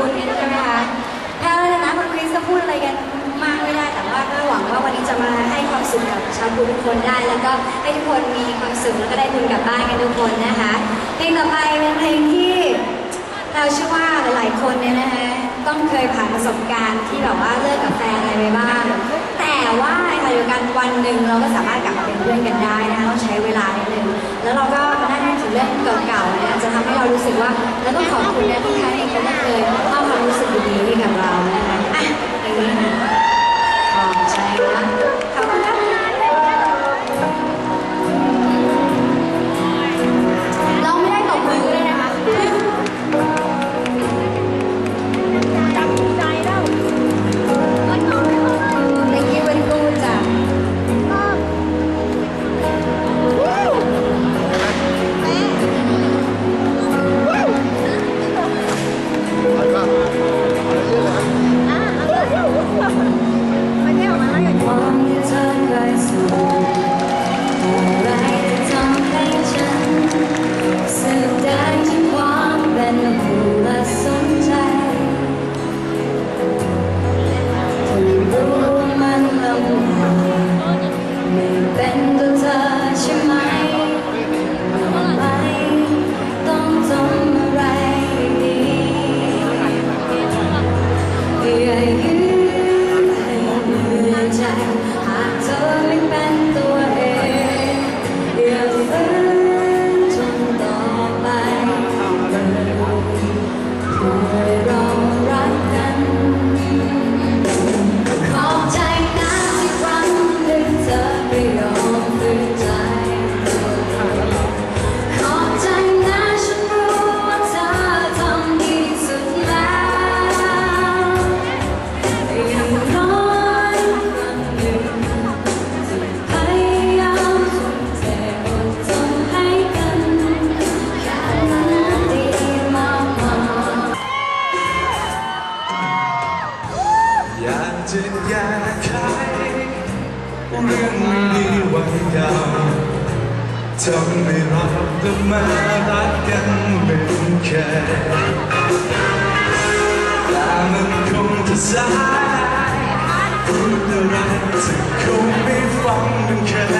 คุณใช่ไหมคะถ้าในฐานะคุณคริสก็พูดอะไรกันมากไม่ได้ แต่ว่าก็หวังว่าวันนี้จะมาให้ความสุขกับชาวพุทธทุกคนได้ แล้วก็ให้ทุกคนมีความสุขแล้วก็ได้บุญกลับบ้านกันทุกคนนะคะเพลงต่อไปเป็นเพลงที่เราเชื่อว่าหลายๆคนเนี่ยนะคะต้องเคยผ่านประสบการณ์ที่แบบว่าเลิกกับแฟนอะไรไปบ้าง แต่ว่าในขณะเดียวกันวันหนึ่งเราก็สามารถกลับมาเป็นเพื่อนกันได้นะคะต้องใช้เวลานิดนึงแล้วเราก็ สึกว่าเราต้องขอบคุณนะที่ใครเองก็ไม่เลยมอาคว ความที่เธอเคยสูงอะไรจะทำให้ฉันสึกได้ถึงความเป็นผู้และสนใจคุณรู้ว่ามันลำบากไม่เป็นตัวเธอใช่ไหมไมต้องทำอะไรดีอย่ายื้ อยากจะแก้ไขเรื่องไม่ดีวันยาวทำให้เราต้องมารักกันเป็นแค่แต่มันคงจะสายพูดอะไรจะคงไม่ฟังมันแค่ก็คนมันเคย